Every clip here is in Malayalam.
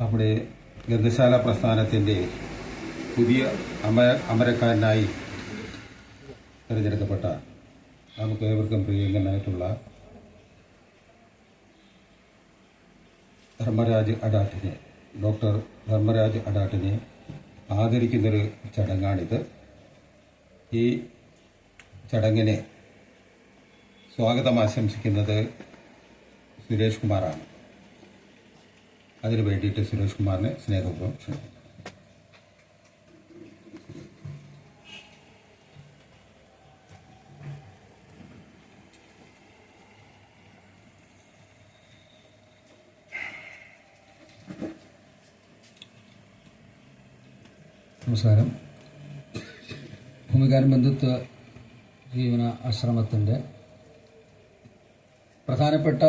നമ്മുടെ ഗ്രന്ഥശാല പ്രസ്ഥാനത്തിന്റെ പുതിയ അമര അമരക്കാരനായി തിരഞ്ഞെടുക്കപ്പെട്ട നമുക്ക് ഏവർക്കും പ്രിയങ്കനായിട്ടുള്ള ധർമ്മരാജ് അഡാട്ടിനെ ഡോക്ടർ ധർമ്മരാജ് അഡാട്ടിനെ ആദരിക്കുന്നൊരു ചടങ്ങാണിത്. ഈ ചടങ്ങിനെ സ്വാഗതം ആശംസിക്കുന്നത് സുരേഷ് കുമാറാണ്. അതിനു വേണ്ടിയിട്ട് സുരേഷ് കുമാറിനെ സ്നേഹപൂർവം ക്ഷണിക്കുന്നു. നമസ്കാരം. ഭൂമികാരൻ ബന്ധുത്വ ജീവന ആശ്രമത്തിന്റെ പ്രധാനപ്പെട്ട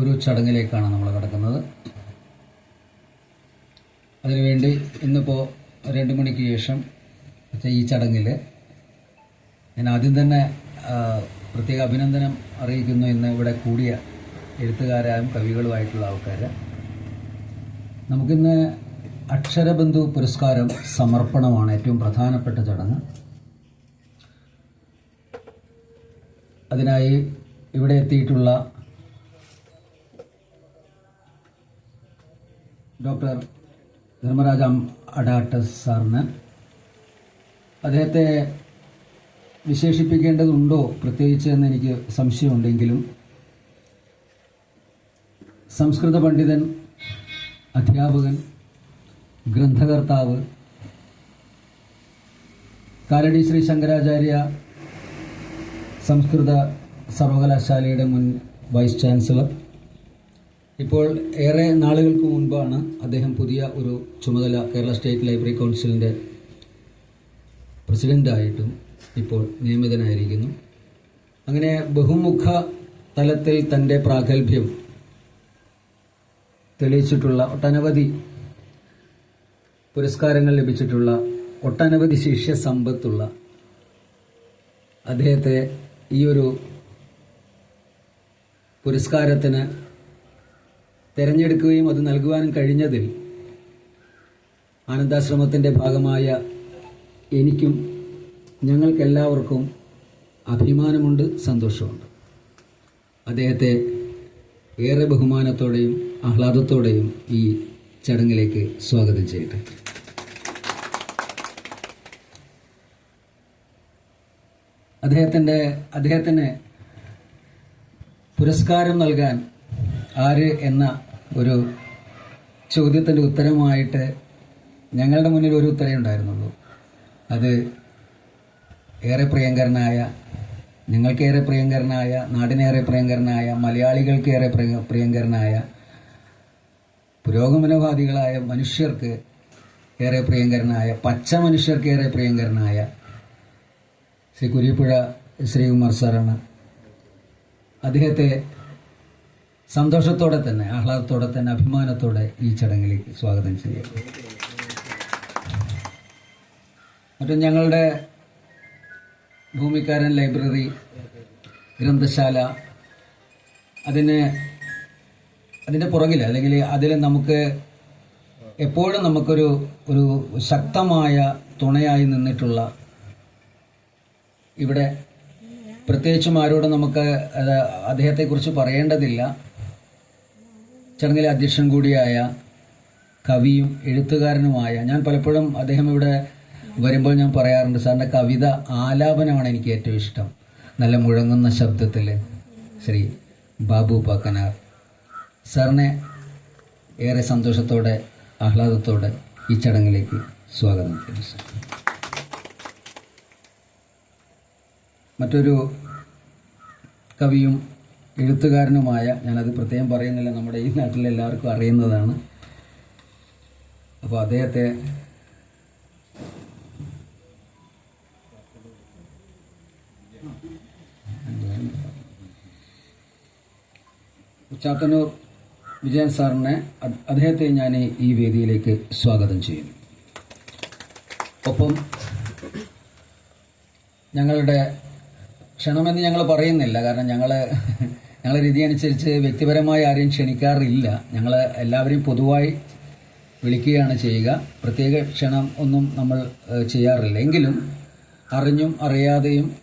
ഒരു ചടങ്ങിലേക്കാണ് നമ്മൾ കടക്കുന്നത്. അതിനുവേണ്ടി ഇന്നിപ്പോൾ രണ്ട് മണിക്ക് ശേഷം ഈ ചടങ്ങിൽ ഞാൻ ആദ്യം തന്നെ പ്രത്യേക അഭിനന്ദനം അറിയിക്കുന്നു ഇന്ന് ഇവിടെ കൂടിയ എഴുത്തുകാരായും കവികളുമായിട്ടുള്ള ആൾക്കാർ നമുക്കിന്ന് അക്ഷരബന്ധു പുരസ്കാരം സമർപ്പണമാണ് ഏറ്റവും പ്രധാനപ്പെട്ട ചടങ്ങ്. അതിനായി ഇവിടെ എത്തിയിട്ടുള്ള ഡോക്ടർ ധർമ്മരാജ അഡാട്ടസ് സാറിന്. അദ്ദേഹത്തെ വിശേഷിപ്പിക്കേണ്ടതുണ്ടോ? പ്രത്യേകിച്ച് എന്ന് എനിക്ക് സംശയമുണ്ടെങ്കിലും സംസ്കൃത പണ്ഡിതൻ അധ്യാപകൻ ഗ്രന്ഥകർത്താവ് കാലടി ശ്രീ ശങ്കരാചാര്യ സംസ്കൃത സർവകലാശാലയുടെ മുൻ വൈസ് ചാൻസലർ ഇപ്പോൾ ഏറെ നാളുകൾക്ക് മുൻപാണ് അദ്ദേഹം പുതിയ ഒരു ചുമതല കേരള സ്റ്റേറ്റ് ലൈബ്രറി കൗൺസിലിന്റെ പ്രസിഡന്റായിട്ടും ഇപ്പോൾ നിയമിതനായിരിക്കുന്നു. അങ്ങനെ ബഹുമുഖ തലത്തിൽ തന്റെ പ്രാഗൽഭ്യം തെളിയിച്ചിട്ടുള്ള ഒട്ടനവധി പുരസ്കാരങ്ങൾ ലഭിച്ചിട്ടുള്ള ഒട്ടനവധി ശിഷ്യ സമ്പത്തുള്ള അദ്ദേഹത്തെ ഈ ഒരു പുരസ്കാരത്തിന് തിരഞ്ഞെടുക്കുകയും അത് നൽകുവാനും കഴിഞ്ഞതിൽ ആനന്ദാശ്രമത്തിന്റെ ഭാഗമായ എനിക്കും ഞങ്ങൾക്കെല്ലാവർക്കും അഭിമാനമുണ്ട് സന്തോഷമുണ്ട്. അദ്ദേഹത്തെ ഏറെ ബഹുമാനത്തോടെയും ആഹ്ലാദത്തോടെയും ഈ ചടങ്ങിലേക്ക് സ്വാഗതം ചെയ്യട്ടെ. അദ്ദേഹത്തിന്റെ അദ്ദേഹത്തിന് പുരസ്കാരം നൽകാൻ ആര് എന്ന ഒരു ചോദ്യത്തിന്റെ ഉത്തരമായിട്ട് ഞങ്ങളുടെ മുന്നിൽ ഒരു ഉത്തരവേ ഉണ്ടായിരുന്നുള്ളൂ. അത് ഏറെ പ്രിയങ്കരനായ ഞങ്ങൾക്കേറെ പ്രിയങ്കരനായ നാടിനേറെ പ്രിയങ്കരനായ മലയാളികൾക്കേറെ പ്രിയ പ്രിയങ്കരനായ പുരോഗമനവാദികളായ മനുഷ്യർക്ക് ഏറെ പ്രിയങ്കരനായ പച്ച മനുഷ്യർക്ക് ഏറെ പ്രിയങ്കരനായ ശ്രീ കുരിപ്പുഴ ശ്രീകുമാർ സാറാണ്. അദ്ദേഹത്തെ സന്തോഷത്തോടെ തന്നെ ആഹ്ലാദത്തോടെ തന്നെ അഭിമാനത്തോടെ ഈ ചടങ്ങിലേക്ക് സ്വാഗതം ചെയ്യാം മറ്റും ഞങ്ങളുടെ ഭൂമിക്കാരൻ ലൈബ്രറി ഗ്രന്ഥശാല അതിന് അതിന്റെ പുറകിൽ അല്ലെങ്കിൽ അതിൽ നമുക്ക് എപ്പോഴും നമുക്കൊരു ഒരു ശക്തമായ തുണയായി നിന്നിട്ടുള്ള ഇവിടെ പ്രത്യേകിച്ചും ആരോടും നമുക്ക് അദ്ദേഹത്തെക്കുറിച്ച് പറയേണ്ടതില്ല. ചടങ്ങിലെ അധ്യക്ഷൻ കൂടിയായ കവിയും എഴുത്തുകാരനുമായ ഞാൻ പലപ്പോഴും അദ്ദേഹം ഇവിടെ വരുമ്പോൾ ഞാൻ പറയാറുണ്ട് സാറിന്റെ കവിത ആലാപനമാണ് എനിക്ക് ഏറ്റവും ഇഷ്ടം. നല്ല മുഴങ്ങുന്ന ശബ്ദത്തിൽ ശ്രീ ബാബു പാക്കനാർ. സാറിനെ ഏറെ സന്തോഷത്തോടെ ആഹ്ലാദത്തോടെ ഈ ചടങ്ങിലേക്ക് സ്വാഗതം മറ്റൊരു കവിയും എഴുത്തുകാരനുമായ ഞാനത് പ്രത്യേകം പറയുന്നില്ല നമ്മുടെ ഈ നാട്ടിൽ എല്ലാവർക്കും അറിയുന്നതാണ്. അപ്പോൾ അദ്ദേഹത്തെ ചാത്തന്നൂർ വിജയൻ സാറിനെ അദ്ദേഹത്തെ ഞാൻ ഈ വേദിയിലേക്ക് സ്വാഗതം ചെയ്യുന്നു. ഒപ്പം ഞങ്ങളുടെ ക്ഷണമെന്ന് ഞങ്ങൾ പറയുന്നില്ല കാരണം ഞങ്ങൾ ഞങ്ങളെ രീതി അനുസരിച്ച് വ്യക്തിപരമായി ആരെയും ക്ഷണിക്കാറില്ല. ഞങ്ങൾ എല്ലാവരെയും പൊതുവായി വിളിക്കുകയാണ് ചെയ്യുക. പ്രത്യേക ക്ഷണം ഒന്നും നമ്മൾ ചെയ്യാറില്ല. എങ്കിലും അറിഞ്ഞും അറിയാതെയും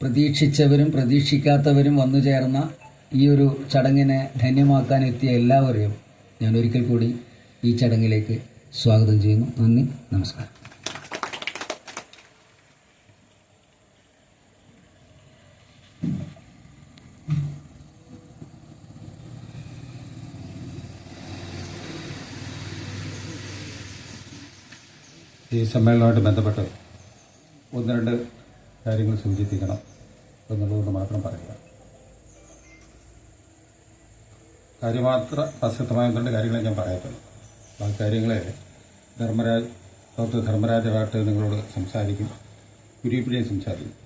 പ്രതീക്ഷിച്ചവരും പ്രതീക്ഷിക്കാത്തവരും വന്നു ചേർന്ന ഈ ഒരു ചടങ്ങിനെ ധന്യമാക്കാൻ എത്തിയ എല്ലാവരെയും ഞാൻ ഒരിക്കൽ കൂടി ഈ ചടങ്ങിലേക്ക് സ്വാഗതം ചെയ്യുന്നു. നന്ദി. നമസ്കാരം. ഈ സമ്മേളനവുമായിട്ട് ബന്ധപ്പെട്ട് ഒന്ന് രണ്ട് കാര്യങ്ങൾ സൂചിപ്പിക്കണം എന്നുള്ളതുകൊണ്ട് മാത്രം പറയുക. കാര്യമാത്ര പ്രസക്തമായ രണ്ട് കാര്യങ്ങളെ ഞാൻ പറയത്തുള്ളൂ. ആ കാര്യങ്ങളെ ധർമ്മരാജ് ഡോക്ടർ ധർമ്മരാജ വാട്ട് നിങ്ങളോട് സംസാരിക്കും. കുരിപ്പിനെയും സംസാരിക്കും.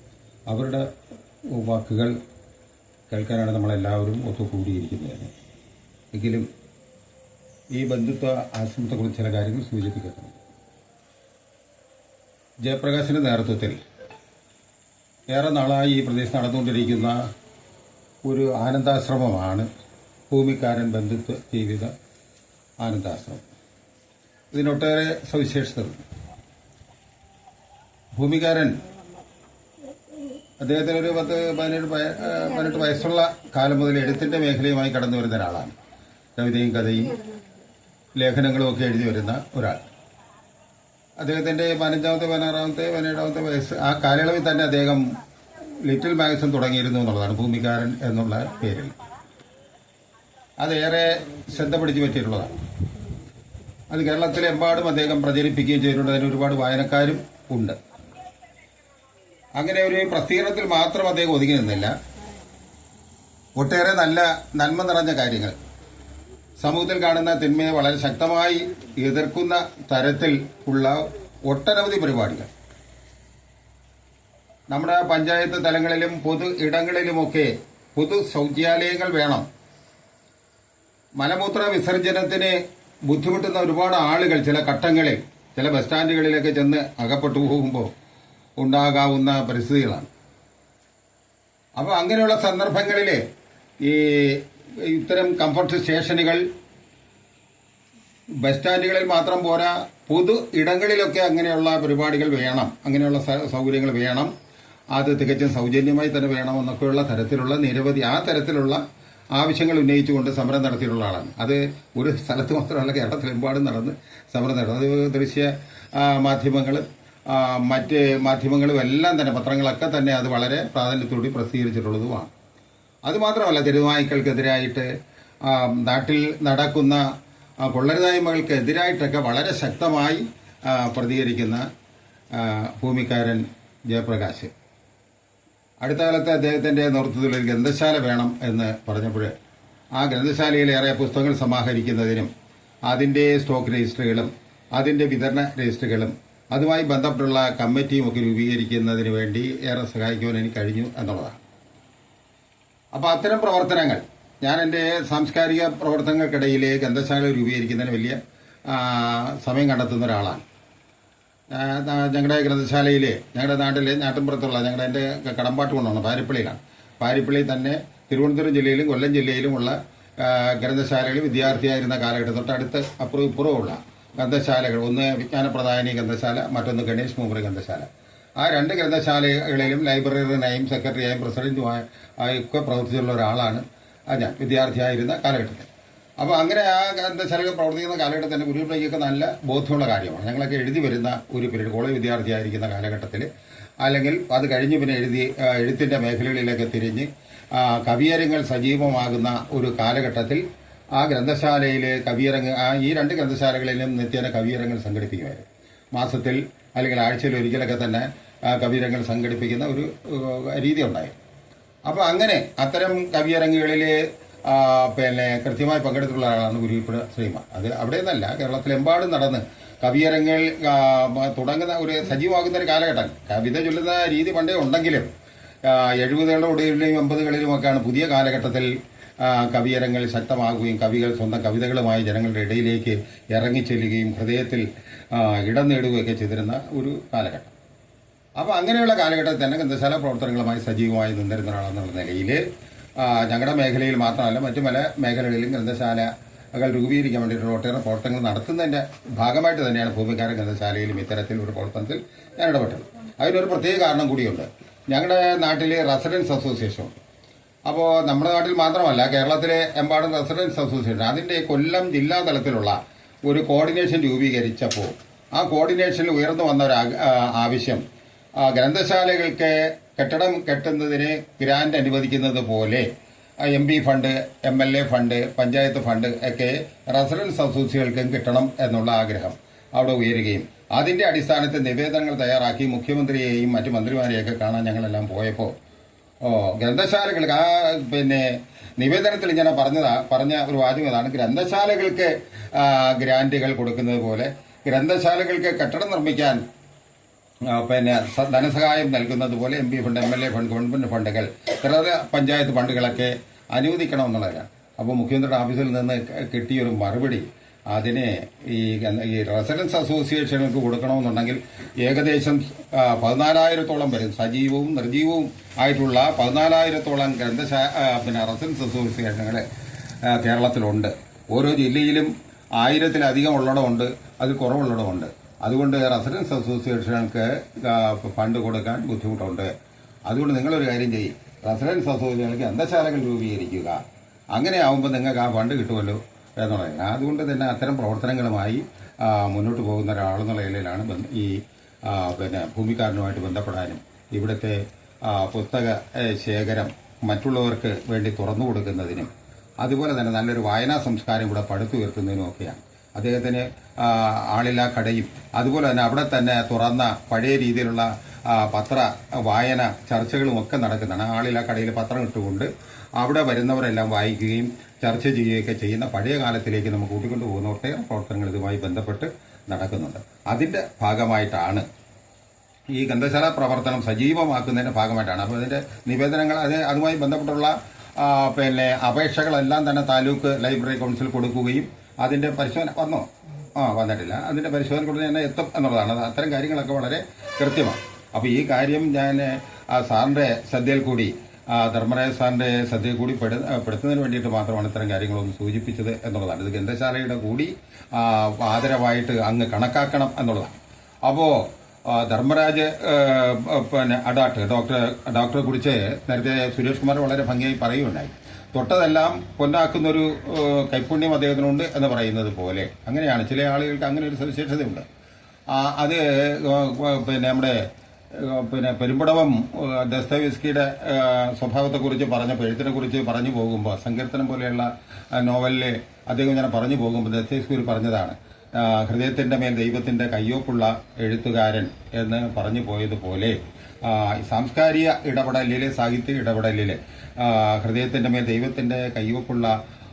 അവരുടെ വാക്കുകൾ കേൾക്കാനാണ് നമ്മളെല്ലാവരും ഒത്തുകൂടിയിരിക്കുന്നത് എങ്കിലും ഈ ബന്ധുത്വ ആശ്രമത്തെക്കുറിച്ച് ചില കാര്യങ്ങൾ സൂചിപ്പിക്കുന്നുണ്ട് ജയപ്രകാശിന്റെ നേതൃത്വത്തിൽ ഏറെ നാളായി ഈ പ്രദേശം നടന്നുകൊണ്ടിരിക്കുന്ന ഒരു ആനന്ദാശ്രമമാണ് ഭൂമിക്കാരൻ ബന്ധുത്വ ജീവിത ആനന്ദാശ്രമം. ഇതിനൊട്ടേറെ സവിശേഷതകൾ. ഭൂമിക്കാരൻ അദ്ദേഹത്തിന് ഒരു പത്ത് ആ, പതിനെട്ട് വയസ്സുള്ള കാലം മുതൽ എഴുത്തിന്റെ മേഖലയുമായി കടന്നു വരുന്ന ഒരാളാണ്. കവിതയും കഥയും ലേഖനങ്ങളും ഒക്കെ എഴുതി വരുന്ന ഒരാൾ. അദ്ദേഹത്തിന്റെ പതിനഞ്ചാമത്തെ പതിനാറാമത്തെ പതിനേഴാമത്തെ വയസ്സ് ആ കാലയളവിൽ തന്നെ അദ്ദേഹം ലിറ്റിൽ മാഗസിൻ തുടങ്ങിയിരുന്നു എന്നുള്ളതാണ് ഭൂമിക്കാരൻ എന്നുള്ള പേരിൽ. അതേറെ ശ്രദ്ധ പിടിച്ചു പറ്റിയിട്ടുള്ളതാണ്. അത് കേരളത്തിലെമ്പാടും അദ്ദേഹം പ്രചരിപ്പിക്കുകയും ചെയ്തിട്ടുണ്ട്. അതിന് ഒരുപാട് വായനക്കാരും ഉണ്ട്. അങ്ങനെ ഒരു പ്രസിദ്ധീകരണത്തിൽ മാത്രം അദ്ദേഹം ഒതുങ്ങി നിന്നില്ല. ഒട്ടേറെ നല്ല നന്മ നിറഞ്ഞ കാര്യങ്ങൾ. സമൂഹത്തിൽ കാണുന്ന തിന്മയെ വളരെ ശക്തമായി എതിർക്കുന്ന തരത്തിൽ ഉള്ള ഒട്ടനവധി പരിപാടികൾ. നമ്മുടെ പഞ്ചായത്ത് തലങ്ങളിലും പൊതു ഇടങ്ങളിലുമൊക്കെ പൊതു ശൗചാലയങ്ങൾ വേണം. മലമൂത്ര വിസർജനത്തിന് ബുദ്ധിമുട്ടുന്ന ഒരുപാട് ആളുകൾ ചില ഘട്ടങ്ങളിൽ ചില ബസ് സ്റ്റാൻഡുകളിലൊക്കെ ചെന്ന് അകപ്പെട്ടു പോകുമ്പോൾ ഉണ്ടാകാവുന്ന പരിസ്ഥിതികളാണ്. അപ്പോൾ അങ്ങനെയുള്ള സന്ദർഭങ്ങളിൽ ഈ ഇത്തരം കംഫർട്ട് സ്റ്റേഷനുകൾ ബസ് സ്റ്റാൻഡുകളിൽ മാത്രം പോരാ പൊതു ഇടങ്ങളിലൊക്കെ അങ്ങനെയുള്ള പരിപാടികൾ വേണം അങ്ങനെയുള്ള സൗകര്യങ്ങൾ വേണം. അത് തികച്ചും സൗജന്യമായി തന്നെ വേണമെന്നൊക്കെയുള്ള തരത്തിലുള്ള നിരവധി ആ തരത്തിലുള്ള ആവശ്യങ്ങൾ ഉന്നയിച്ചുകൊണ്ട് സമരം നടത്തിയിട്ടുള്ള ആളാണ്. അത് ഒരു സ്ഥലത്ത് മാത്രമല്ല കേരളത്തിലെമ്പാടും നടന്ന് സമരം നടന്നു അത് ദൃശ്യ മാധ്യമങ്ങൾ മറ്റ് മാധ്യമങ്ങളും എല്ലാം തന്നെ പത്രങ്ങളൊക്കെ തന്നെ അത് വളരെ പ്രാധാന്യത്തോടെ പ്രസിദ്ധീകരിച്ചിട്ടുള്ളതുമാണ്. അതുമാത്രമല്ല തെരുവായ്ക്കൾക്കെതിരായിട്ട് നാട്ടിൽ നടക്കുന്ന കൊള്ളരുതായ്മകൾക്കെതിരായിട്ടൊക്കെ വളരെ ശക്തമായി പ്രതികരിക്കുന്ന ഭൂമിക്കാരൻ ജയപ്രകാശ്. അടുത്ത കാലത്ത് അദ്ദേഹത്തിന്റെ നേതൃത്വത്തിൽ ഒരു ഗ്രന്ഥശാല വേണം എന്ന് പറഞ്ഞപ്പോൾ ആ ഗ്രന്ഥശാലയിലേറെ പുസ്തകങ്ങൾ സമാഹരിക്കുന്നതിനും അതിന്റെ സ്റ്റോക്ക് രജിസ്റ്ററുകളും അതിന്റെ വിതരണ രജിസ്റ്ററുകളും അതുമായി ബന്ധപ്പെട്ടുള്ള കമ്മിറ്റിയും ഒക്കെ രൂപീകരിക്കുന്നതിന് വേണ്ടി ഏറെ സഹായിക്കുവാൻ എനിക്ക് കഴിഞ്ഞു എന്നുള്ളതാണ്. അപ്പോൾ അത്തരം പ്രവർത്തനങ്ങൾ ഞാൻ എന്റെ സാംസ്കാരിക പ്രവർത്തനങ്ങൾക്കിടയിൽ ഗ്രന്ഥശാല രൂപീകരിക്കുന്നതിന് വലിയ സമയം കണ്ടെത്തുന്ന ഒരാളാണ്. ഞങ്ങളുടെ ഗ്രന്ഥശാലയിലെ ഞങ്ങളുടെ നാട്ടിലെ നാട്ടിൻപുറത്തുള്ള ഞങ്ങളുടെ എന്റെ കടമ്പാട്ട് കൊണ്ടാണ് പാരിപ്പള്ളിയിലാണ്. പാരിപ്പള്ളി തന്നെ തിരുവനന്തപുരം ജില്ലയിലും കൊല്ലം ജില്ലയിലുമുള്ള ഗ്രന്ഥശാലകളിൽ വിദ്യാർത്ഥിയായിരുന്ന കാലഘട്ടം തൊട്ടടുത്ത് അപ്പുറവും ഇപ്പുറവുമുള്ള ഗ്രന്ഥശാലകൾ. ഒന്ന് വിജ്ഞാനപ്രധാനി ഗ്രന്ഥശാല മറ്റൊന്ന് ഗണേഷ് മൂമറി ഗ്രന്ഥശാല. ആ രണ്ട് ഗ്രന്ഥശാലകളിലും ലൈബ്രറിയനായും സെക്രട്ടറിയായും പ്രസിഡന്റുമായ ഒക്കെ പ്രവർത്തിച്ചുള്ള ഒരാളാണ്. ഞാൻ വിദ്യാർത്ഥിയായിരുന്ന കാലഘട്ടത്തിൽ. അപ്പോൾ അങ്ങനെ ആ ഗ്രന്ഥശാലകൾ പ്രവർത്തിക്കുന്ന കാലഘട്ടത്തിൽ തന്നെ ഗുരുവിലേക്കൊക്കെ നല്ല ബോധ്യമുള്ള കാര്യമാണ്. ഞങ്ങളൊക്കെ എഴുതി വരുന്ന ഒരു പീരീഡ് കോളേജ് വിദ്യാർത്ഥിയായിരിക്കുന്ന കാലഘട്ടത്തിൽ. അല്ലെങ്കിൽ അത് കഴിഞ്ഞ് പിന്നെ എഴുതി എഴുത്തിന്റെ മേഖലകളിലേക്ക് തിരിഞ്ഞ് കവിയരങ്ങൾ സജീവമാകുന്ന ഒരു കാലഘട്ടത്തിൽ ആ ഗ്രന്ഥശാലയിലെ കവിയരങ്ങ് ഈ രണ്ട് ഗ്രന്ഥശാലകളിലും നിത്യേന കവിയരങ്ങൾ സംഘടിപ്പിക്കുമായിരുന്നു. മാസത്തിൽ അല്ലെങ്കിൽ ആഴ്ചയിൽ ഒരിക്കലൊക്കെ തന്നെ കവിയരങ്ങൾ സംഘടിപ്പിക്കുന്ന ഒരു രീതി ഉണ്ടായി അപ്പോൾ അങ്ങനെ അത്തരം കവിയരങ്ങുകളിൽ പിന്നെ കൃത്യമായി പങ്കെടുത്തിട്ടുള്ള ആളാണ് ഗുരുവിപ്പുഴ ശ്രീമാൻ. അത് അവിടെ നിന്നല്ല കേരളത്തിലെമ്പാടും നടന്ന് കവിയരങ്ങൾ തുടങ്ങുന്ന ഒരു സജീവമാകുന്ന ഒരു കാലഘട്ടം. കവിത ചൊല്ലുന്ന രീതി പണ്ടേ ഉണ്ടെങ്കിലും എഴുപതുകളുടെ ഒടുവിലും എൺപതുകളിലുമൊക്കെയാണ് പുതിയ കാലഘട്ടത്തിൽ കവിയരങ്ങൾ ശക്തമാകുകയും കവികൾ സ്വന്തം കവിതകളുമായി ജനങ്ങളുടെ ഇടയിലേക്ക് ഇറങ്ങിച്ചെല്ലുകയും ഹൃദയത്തിൽ ഇടം നേടുകയൊക്കെ ചെയ്തിരുന്ന ഒരു കാലഘട്ടം. അപ്പോൾ അങ്ങനെയുള്ള കാലഘട്ടത്തിൽ തന്നെ ഗ്രന്ഥശാല പ്രവർത്തനങ്ങളുമായി സജീവമായി നിന്നിരുന്ന ഒരാളെന്നുള്ള നിലയിൽ ഞങ്ങളുടെ മേഖലയിൽ മാത്രമല്ല മറ്റു പല മേഖലകളിലും ഗ്രന്ഥശാലകൾ രൂപീകരിക്കാൻ വേണ്ടിയിട്ടുള്ള ഒട്ടേറെ പ്രവർത്തനങ്ങൾ നടത്തുന്നതിന്റെ ഭാഗമായിട്ട് തന്നെയാണ് ഭൂമിക്കാരൻ ഗ്രന്ഥശാലയിലും ഇത്തരത്തിൽ ഒരു പ്രവർത്തനത്തിൽ ഞാൻ ഇടപെട്ടത്. അതിനൊരു പ്രത്യേക കാരണം കൂടിയുണ്ട്. ഞങ്ങളുടെ നാട്ടിലെ റെസിഡൻസ് അസോസിയേഷൻ അപ്പോൾ നമ്മുടെ നാട്ടിൽ മാത്രമല്ല കേരളത്തിലെ എമ്പാടും റെസിഡൻസ് അസോസിയേഷൻ അതിന്റെ കൊല്ലം ജില്ലാ തലത്തിലുള്ള ഒരു കോർഡിനേഷൻ രൂപീകരിച്ചപ്പോൾ ആ കോർഡിനേഷനിൽ ഉയർന്നു വന്ന ഒരു ആവശ്യം ഗ്രന്ഥശാലകൾക്ക് കെട്ടിടം കെട്ടുന്നതിന് ഗ്രാന്റ് അനുവദിക്കുന്നത് പോലെ M P fund M L A fund panchayat fund ഒക്കെ റെസിഡൻസ് അസോസിയേഷനുകൾക്കും കിട്ടണം എന്നുള്ള ആഗ്രഹം അവിടെ ഉയരുകയും അതിന്റെ അടിസ്ഥാനത്തിൽ നിവേദനങ്ങൾ തയ്യാറാക്കി മുഖ്യമന്ത്രിയെയും മറ്റു മന്ത്രിമാരെയൊക്കെ കാണാൻ ഞങ്ങളെല്ലാം പോയപ്പോൾ ഗ്രന്ഥശാലകൾക്ക് ആ പിന്നെ നിവേദനത്തിൽ ഇങ്ങനെ പറഞ്ഞതാ പറഞ്ഞ ഒരു വാചകം അതാണ്. ഗ്രന്ഥശാലകൾക്ക് ഗ്രാന്റുകൾ കൊടുക്കുന്നത് പോലെ ഗ്രന്ഥശാലകൾക്ക് കെട്ടിടം നിർമ്മിക്കാൻ പിന്നെ ധനസഹായം നൽകുന്നത് പോലെ M P fund M L A fund government ഫണ്ടുകൾ ഇത്ര പഞ്ചായത്ത് ഫണ്ടുകളൊക്കെ അനുവദിക്കണമെന്നുള്ളതാണ് അപ്പോൾ മുഖ്യമന്ത്രിയുടെ ഓഫീസിൽ നിന്ന് കിട്ടിയൊരു മറുപടി അതിനെ ഈ ഈ റെസിഡൻസ് അസോസിയേഷനുകൾക്ക് കൊടുക്കണമെന്നുണ്ടെങ്കിൽ ഏകദേശം പതിനാലായിരത്തോളം വരും സജീവവും നിർജീവവും ആയിട്ടുള്ള പതിനാലായിരത്തോളം ഗ്രന്ഥശാ പിന്നെ റെസിഡൻസ് അസോസിയേഷനുകൾ കേരളത്തിലുണ്ട്. ഓരോ ജില്ലയിലും ആയിരത്തിലധികം ഉള്ളടമുണ്ട് അതിൽ കുറവുള്ളടമുണ്ട്. അതുകൊണ്ട് റെസിഡൻസ് അസോസിയേഷനുകൾക്ക് ഫണ്ട് കൊടുക്കാൻ ബുദ്ധിമുട്ടുണ്ട്. അതുകൊണ്ട് നിങ്ങളൊരു കാര്യം ചെയ്യും. റെസിഡൻസ് അസോസിയേഷനുകൾക്ക് ഗ്രന്ഥശാലകൾ രൂപീകരിക്കുക. അങ്ങനെ ആവുമ്പോൾ നിങ്ങൾക്ക് ആ ഫണ്ട് കിട്ടുമല്ലോ. എന്നുള്ളത് അതുകൊണ്ട് തന്നെ അത്തരം പ്രവർത്തനങ്ങളുമായി മുന്നോട്ട് പോകുന്ന ഒരാളെന്നുള്ള നിലയിലാണ് ഈ പിന്നെ ഭൂമിക്കാരനുമായിട്ട് ബന്ധപ്പെടാനും ഇവിടുത്തെ പുസ്തക ശേഖരം മറ്റുള്ളവർക്ക് വേണ്ടി തുറന്നു കൊടുക്കുന്നതിനും അതുപോലെ തന്നെ നല്ലൊരു വായനാ സംസ്കാരം ഇവിടെ പടുത്തുയർത്തുന്നതിനും ഒക്കെയാണ്. അദ്ദേഹത്തിന് ആളില്ലാ കടയും അതുപോലെ തന്നെ അവിടെ തന്നെ തുറന്ന പഴയ രീതിയിലുള്ള പത്ര വായന ചർച്ചകളും ഒക്കെ നടക്കുന്നതാണ്. ആളില്ലാ കടയിൽ പത്രം ഇട്ടുകൊണ്ട് അവിടെ വരുന്നവരെല്ലാം വായിക്കുകയും ചർച്ച ചെയ്യുകയൊക്കെ ചെയ്യുന്ന പഴയ കാലത്തിലേക്ക് നമുക്ക് കൂട്ടിക്കൊണ്ടു പോകുന്ന ഒട്ടേറെ പ്രവർത്തനങ്ങൾ ഇതുമായി ബന്ധപ്പെട്ട് നടക്കുന്നുണ്ട്. അതിന്റെ ഭാഗമായിട്ടാണ് ഈ ഗന്ധശാല പ്രവർത്തനം സജീവമാക്കുന്നതിന്റെ ഭാഗമായിട്ടാണ്. അപ്പോൾ അതിന്റെ നിവേദനങ്ങൾ അത് അതുമായി ബന്ധപ്പെട്ടുള്ള പിന്നെ അപേക്ഷകളെല്ലാം തന്നെ താലൂക്ക് ലൈബ്രറി കൗൺസിൽ കൊടുക്കുകയും അതിന്റെ പരിശോധന വന്നോ? ആ വന്നിട്ടില്ല. അതിന്റെ പരിശോധന കൊണ്ട് തന്നെ എത്തും എന്നുള്ളതാണ്. അത് അത്തരം കാര്യങ്ങളൊക്കെ വളരെ കൃത്യമാണ്. അപ്പോൾ ഈ കാര്യം ഞാൻ സാറിന്റെ ശ്രദ്ധയിൽ കൂടി ധർമ്മരാജ സാറിന്റെ ശ്രദ്ധയിൽ കൂടി പെടുത്തുന്നതിന് വേണ്ടിയിട്ട് മാത്രമാണ് ഇത്തരം കാര്യങ്ങളൊന്ന് സൂചിപ്പിച്ചത് എന്നുള്ളതാണ്. ഇത് ഗ്രന്ഥശാലയുടെ കൂടി ആദരവായിട്ട് അങ്ങ് കണക്കാക്കണം എന്നുള്ളതാണ്. അപ്പോ ആ, ധർമ്മരാജ് പിന്നെ അഡാട്ട് ഡോക്ടർ ഡോക്ടറെ കുറിച്ച് നേരത്തെ സുരേഷ് കുമാർ വളരെ ഭംഗിയായി പറയുകയുണ്ടായി. തൊട്ടതെല്ലാം പൊന്നാക്കുന്നൊരു കൈപ്പുണ്യം അദ്ദേഹത്തിനുണ്ട് എന്ന് പറയുന്നത് പോലെ. അങ്ങനെയാണ്. ചില ആളുകൾക്ക് അങ്ങനെ ഒരു സവിശേഷതയുണ്ട്. അത് പിന്നെ നമ്മുടെ പിന്നെ പെരുമ്പടവം ദസ്തവിസ്കിയുടെ സ്വഭാവത്തെക്കുറിച്ച് പറഞ്ഞപ്പോൾ എഴുത്തിനെ കുറിച്ച് പറഞ്ഞു പോകുമ്പോൾ സങ്കീർത്തനം പോലെയുള്ള നോവലിലെ അദ്ദേഹം ഇങ്ങനെ പറഞ്ഞു പോകുമ്പോൾ ദസ്തവിസ്കി പറഞ്ഞതാണ് ഹൃദയത്തിന്റെ മേൽ ദൈവത്തിന്റെ കയ്യൊപ്പുള്ള എഴുത്തുകാരൻ എന്ന് പറഞ്ഞു പോയതുപോലെ സാംസ്കാരിക ഇടപെടലിൽ സാഹിത്യ ഇടപെടലിൽ ഹൃദയത്തിന്റെ മേൽ ദൈവത്തിന്റെ കയ്യൊപ്പുള്ള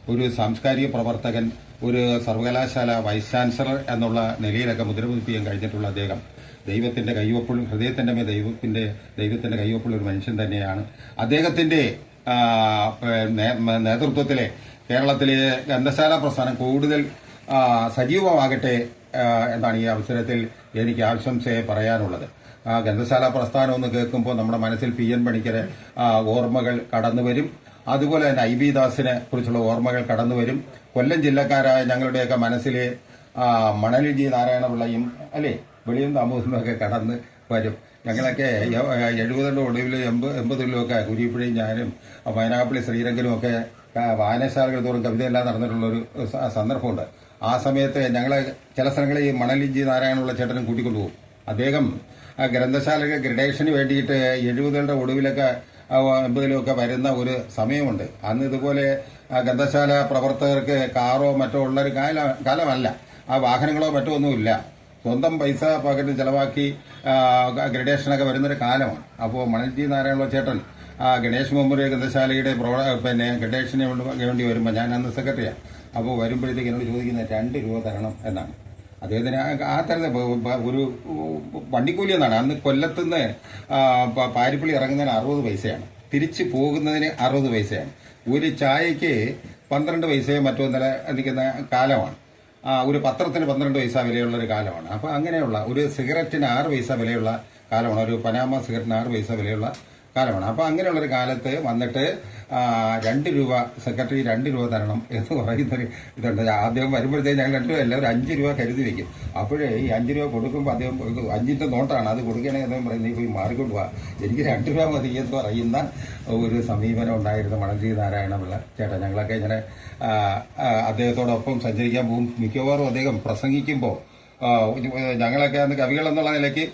ഒരു സാംസ്കാരിക പ്രവർത്തകൻ ഒരു സർവകലാശാല വൈസ് ചാൻസലർ എന്നുള്ള നിലയിലൊക്കെ മുദ്രപതിപ്പിക്കാൻ കഴിഞ്ഞിട്ടുള്ള അദ്ദേഹം ദൈവത്തിന്റെ കയ്യൊപ്പുള്ള ഹൃദയത്തിന്റെ മേൽ ദൈവത്തിന്റെ ദൈവത്തിന്റെ കയ്യൊപ്പുള്ള ഒരു മനുഷ്യൻ തന്നെയാണ്. അദ്ദേഹത്തിന്റെ നേതൃത്വത്തിലെ കേരളത്തിലെ ഗന്ധശാല പ്രസ്ഥാനം കൂടുതൽ സജീവമാകട്ടെ എന്നാണ് ഈ അവസരത്തിൽ എനിക്ക് ആശംസയെ പറയാനുള്ളത്. ആ ഗ്രന്ഥശാല പ്രസ്ഥാനം എന്ന് കേൾക്കുമ്പോൾ നമ്മുടെ മനസ്സിൽ പി എൻ പണിക്കരെ ഓർമ്മകൾ കടന്നു വരും അതുപോലെ തന്നെ ഐ ബി ദാസിനെ കുറിച്ചുള്ള ഓർമ്മകൾ കടന്നു വരും കൊല്ലം ജില്ലക്കാരായ ഞങ്ങളുടെയൊക്കെ മനസ്സിൽ മണലി ജി നാരായണപിള്ളയും അല്ലേ വെളിയും താമസവും ഒക്കെ കടന്ന് വരും. ഞങ്ങളൊക്കെ എഴുപതിലും ഒടുവിൽ എൺപത് എൺപതിലുമൊക്കെ കുരിപ്പുഴയും ഞാനും വയനാപ്പിളി ശ്രീരംഗനും ഒക്കെ വായനശാലകൾ തോറും കവിതയെല്ലാം നടന്നിട്ടുള്ള ഒരു സ- സന്ദർഭമുണ്ട്. ആ സമയത്ത് ഞങ്ങളെ ചില സ്ഥലങ്ങളിൽ ഈ ജി നാരായണുള്ള ചേട്ടനും കൂട്ടിക്കൊണ്ടുപോകും. അദ്ദേഹം ആ ഗ്രന്ഥശാലയ്ക്ക് ഗ്രഡേഷന് വേണ്ടിയിട്ട് എഴുപതുകളുടെ ഒടുവിലൊക്കെ എൺപതിലുമൊക്കെ വരുന്ന ഒരു സമയമുണ്ട്. അന്ന് ഇതുപോലെ ഗ്രന്ഥശാല പ്രവർത്തകർക്ക് കാറോ മറ്റോ ഉള്ളൊരു കാല കാലമല്ല. ആ വാഹനങ്ങളോ മറ്റോ ഒന്നുമില്ല. സ്വന്തം പൈസ പകരം ചെലവാക്കി ഗ്രഡേഷനൊക്കെ വരുന്നൊരു കാലമാണ്. അപ്പോൾ മണൽജി നാരായണ ചേട്ടൻ ആ ഗണേഷ് മെമ്മോറിയൽ ഗ്രന്ഥശാലയുടെ പ്രവ- പിന്നെ ഗ്രഡേഷന് വേണ്ടി വരുമ്പോൾ ഞാൻ അന്ന് സെക്രട്ടറിയാണ് അപ്പോൾ വരുമ്പോഴത്തേക്ക് എന്നോട് ചോദിക്കുന്നത് രണ്ട് രൂപ തരണം എന്നാണ്. അദ്ദേഹത്തിന് ആ- തരത്തിൽ ഒരു വണ്ടിക്കൂലി എന്നാണ്. അന്ന് കൊല്ലത്തുനിന്ന് പാരിപ്പള്ളി ഇറങ്ങുന്നതിന് അറുപത് പൈസയാണ്. തിരിച്ചു പോകുന്നതിന് അറുപത് പൈസയാണ്. ഒരു ചായക്ക് പന്ത്രണ്ട് പൈസയോ മറ്റോ നില നിൽക്കുന്ന കാലമാണ്. ആ, ഒരു പത്രത്തിന് പന്ത്രണ്ട് പൈസ വിലയുള്ള ഒരു കാലമാണ്. അപ്പോൾ അങ്ങനെയുള്ള ഒരു സിഗരറ്റിന് ആറ് പൈസ വിലയുള്ള കാലമാണ്. ഒരു പനാമ സിഗരറ്റിന് ആറ് പൈസ വിലയുള്ള കാലമാണ്. അപ്പൊ അങ്ങനെയുള്ളൊരു കാലത്ത് വന്നിട്ട് രണ്ട് രൂപ സെക്രട്ടറി രണ്ട് രൂപ തരണം എന്ന് പറയുന്നൊരു ഇതുണ്ട്. ആദ്യം വരുമ്പോഴത്തേക്ക് ഞങ്ങൾ രണ്ട് രൂപ അല്ല ഒരു അഞ്ച് രൂപ കരുതി വെക്കും. അപ്പോഴേ ഈ അഞ്ച് രൂപ കൊടുക്കുമ്പോൾ അദ്ദേഹം അഞ്ചിന്റെ നോട്ടാണ്. അത് കൊടുക്കണേ അദ്ദേഹം പറയുന്നത് നീ പോയി മാറിക്കൊണ്ട് പോവാ എനിക്ക് രണ്ട് രൂപ മതി എന്ന് പറയുന്ന ഒരു സമീപനം ഉണ്ടായിരുന്നു മണഞ്ചി നാരായണപിള്ള ചേട്ടാ ഞങ്ങളൊക്കെ ഇങ്ങനെ അദ്ദേഹത്തോടൊപ്പം സഞ്ചരിക്കാൻ പോകും. മിക്കവാറും അദ്ദേഹം പ്രസംഗിക്കുമ്പോൾ ഞങ്ങളൊക്കെ അന്ന് കവികൾ എന്നുള്ള നിലയ്ക്ക്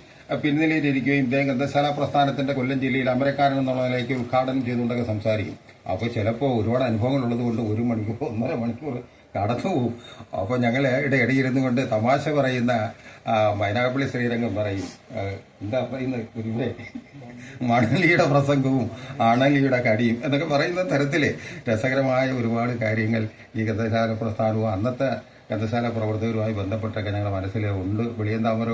പിന്നിലിരിക്കുകയും ഇദ്ദേഹം ഗ്രന്ഥശാല പ്രസ്ഥാനത്തിന്റെ കൊല്ലം ജില്ലയിൽ അമരക്കാരൻ എന്നുള്ള നിലയ്ക്ക് ഉദ്ഘാടനം ചെയ്തുകൊണ്ടൊക്കെ സംസാരിക്കും. അപ്പോൾ ചിലപ്പോൾ ഒരുപാട് അനുഭവങ്ങൾ ഉള്ളതുകൊണ്ട് ഒരു മണിക്കൂർ ഒന്നര മണിക്കൂർ കടന്നു പോകും അപ്പോൾ ഞങ്ങൾ ഇടയിലിരുന്നു കൊണ്ട് തമാശ പറയുന്ന മൈനാഗപ്പള്ളി ശ്രീരംഗം പറയും. എന്താ പറയുന്നത്? ഗുരുവേ മണലിയുടെ പ്രസംഗവും അണലിയുടെ കടിയും എന്നൊക്കെ പറയുന്ന തരത്തിൽ രസകരമായ ഒരുപാട് കാര്യങ്ങൾ ഈ ഗ്രന്ഥശാല പ്രസ്ഥാനവും അന്നത്തെ ഗ്രന്ഥശാല പ്രവർത്തകരുമായി ബന്ധപ്പെട്ടൊക്കെ ഞങ്ങളുടെ മനസ്സിൽ ഉണ്ട്. വെളിയന്താമര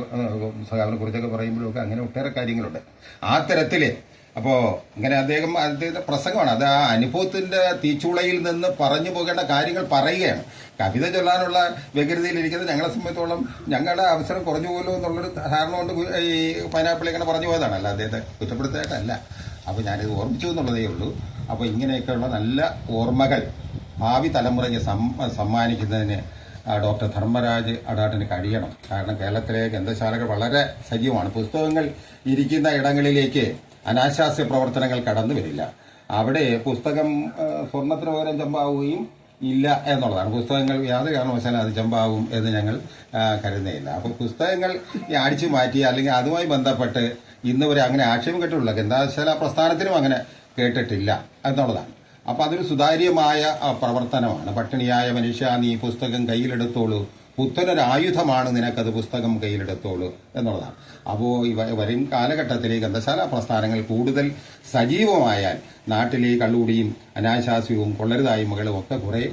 സഹാബിനെ കുറിച്ചൊക്കെ പറയുമ്പോഴൊക്കെ അങ്ങനെ ഒട്ടേറെ കാര്യങ്ങളുണ്ട്. ആ തരത്തിൽ അപ്പോ ഇങ്ങനെ അദ്ദേഹം അദ്ദേഹത്തിന്റെ പ്രസംഗമാണ്. അത് ആ അനുഭവത്തിന്റെ തീച്ചുളയിൽ നിന്ന് പറഞ്ഞു പോകേണ്ട കാര്യങ്ങൾ പറയുകയാണ്. കവിത ചൊല്ലാനുള്ള വ്യഗ്രതയിലിരിക്കുന്നത് ഞങ്ങളെ സംബന്ധിച്ചോളം ഞങ്ങളുടെ അവസരം കുറഞ്ഞു പോലോ എന്നുള്ളൊരു ധാരണ കൊണ്ട് ഈ പൈനാപ്പിളി ഇങ്ങനെ പറഞ്ഞു പോയതാണ്. അല്ല അദ്ദേഹത്തെ കുറ്റപ്പെടുത്തായിട്ടല്ല അപ്പൊ ഞാനിത് ഓർമ്മിച്ചു എന്നുള്ളതേ ഉള്ളൂ. അപ്പോൾ ഇങ്ങനെയൊക്കെയുള്ള നല്ല ഓർമ്മകൾ ഭാവി തലമുറയ്ക്ക് സമ്മാനിക്കുന്നതിന് ഡോക്ടർ ധർമ്മരാജ് അടാട്ടിന് കഴിയണം. കാരണം കേരളത്തിലെ ഗ്രന്ഥശാലകൾ വളരെ സജീവമാണ്. പുസ്തകങ്ങൾ ഇരിക്കുന്ന ഇടങ്ങളിലേക്ക് അനാശാസ്യ പ്രവർത്തനങ്ങൾ കടന്നു വരില്ല. അവിടെ പുസ്തകം സ്വർണത്തിന് പകരം ചമ്പാവുകയും ഇല്ല എന്നുള്ളതാണ്. പുസ്തകങ്ങൾ യാതൊരു കാരണവശാലും അത് ചമ്പാവും എന്ന് ഞങ്ങൾ കരുതുന്നില്ല. അപ്പോൾ പുസ്തകങ്ങൾ അടിച്ചു മാറ്റി അല്ലെങ്കിൽ അതുമായി ബന്ധപ്പെട്ട് ഇന്ന് വരെ അങ്ങനെ ആക്ഷേപം കേട്ടിട്ടുള്ള ഗ്രന്ഥശാല പ്രസ്ഥാനത്തിനും അങ്ങനെ കേട്ടിട്ടില്ല എന്നുള്ളതാണ്. അപ്പൊ അതൊരു സുതാര്യമായ പ്രവർത്തനമാണ്. പട്ടിണിയായ മനുഷ്യ നീ പുസ്തകം കയ്യിലെടുത്തോളൂ. പുത്തനൊരു ആയുധമാണ് നിനക്കത് പുസ്തകം കയ്യിലെടുത്തോളൂ എന്നുള്ളതാണ്. അപ്പോൾ വരും കാലഘട്ടത്തിൽ ഗന്ധശാല പ്രസ്ഥാനങ്ങൾ കൂടുതൽ സജീവമായാൽ നാട്ടിലെ കള്ളുകൂടിയും അനാശാസ്യവും കൊള്ളരുതായ്മകളും ഒക്കെ കുറെ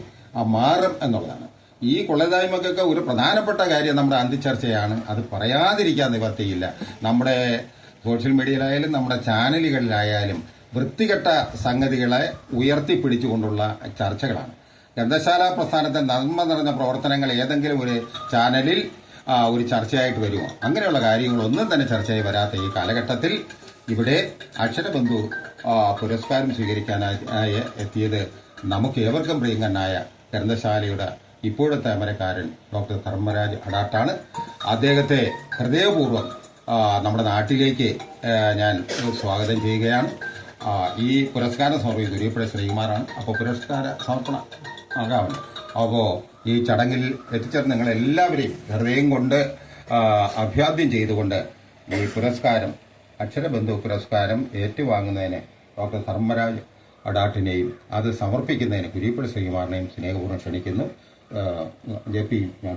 മാറും എന്നുള്ളതാണ്. ഈ കൊള്ളരുതായ്മക്കൊക്കെ ഒരു പ്രധാനപ്പെട്ട കാര്യം നമ്മുടെ അന്തിച്ചർച്ചയാണ് അത് പറയാതിരിക്കാൻ നിവർത്തിയില്ല നമ്മുടെ സോഷ്യൽ മീഡിയയിലായാലും നമ്മുടെ ചാനലുകളിലായാലും വൃത്തികെട്ട സംഗതികളെ ഉയർത്തിപ്പിടിച്ചുകൊണ്ടുള്ള ചർച്ചകളാണ്. ഗ്രന്ഥശാല പ്രസ്ഥാനത്തെ നന്മ നിറഞ്ഞ പ്രവർത്തനങ്ങൾ ഏതെങ്കിലും ഒരു ചാനലിൽ ഒരു ചർച്ചയായിട്ട് വരുമോ? അങ്ങനെയുള്ള കാര്യങ്ങളൊന്നും തന്നെ ചർച്ചയായി വരാത്ത ഈ കാലഘട്ടത്തിൽ ഇവിടെ അക്ഷരബന്ധു പുരസ്കാരം സ്വീകരിക്കാനായി എത്തിയത് നമുക്ക് ഏവർക്കും പ്രിയങ്കനായ ഗ്രന്ഥശാലയുടെ ഇപ്പോഴത്തെ അമരക്കാരൻ ഡോക്ടർ ധർമ്മരാജ് അടാട്ടാണ് അദ്ദേഹത്തെ ഹൃദയപൂർവം നമ്മുടെ നാട്ടിലേക്ക് ഞാൻ സ്വാഗതം ചെയ്യുകയാണ്. ഈ പുരസ്കാരം സമർപ്പിക്കുന്നത് ഉരിയപ്പുഴ ശ്രീകുമാറാണ്. അപ്പോൾ പുരസ്കാര സമർപ്പണം ആകാമല്ലോ അപ്പോൾ ഈ ചടങ്ങിൽ എത്തിച്ചേർന്ന് നിങ്ങൾ എല്ലാവരെയും ഹൃദയം കൊണ്ട് അഭ്യാദ്യം ചെയ്തുകൊണ്ട് ഈ പുരസ്കാരം അക്ഷരബന്ധു പുരസ്കാരം ഏറ്റുവാങ്ങുന്നതിന് ഡോക്ടർ ധർമ്മരാജ് അഡാട്ടിനെയും അത് സമർപ്പിക്കുന്നതിന് കുരിപ്പുഴ ശ്രീകുമാറിനെയും സ്നേഹപൂർവം ക്ഷണിക്കുന്നു. ജെ പി ഞാൻ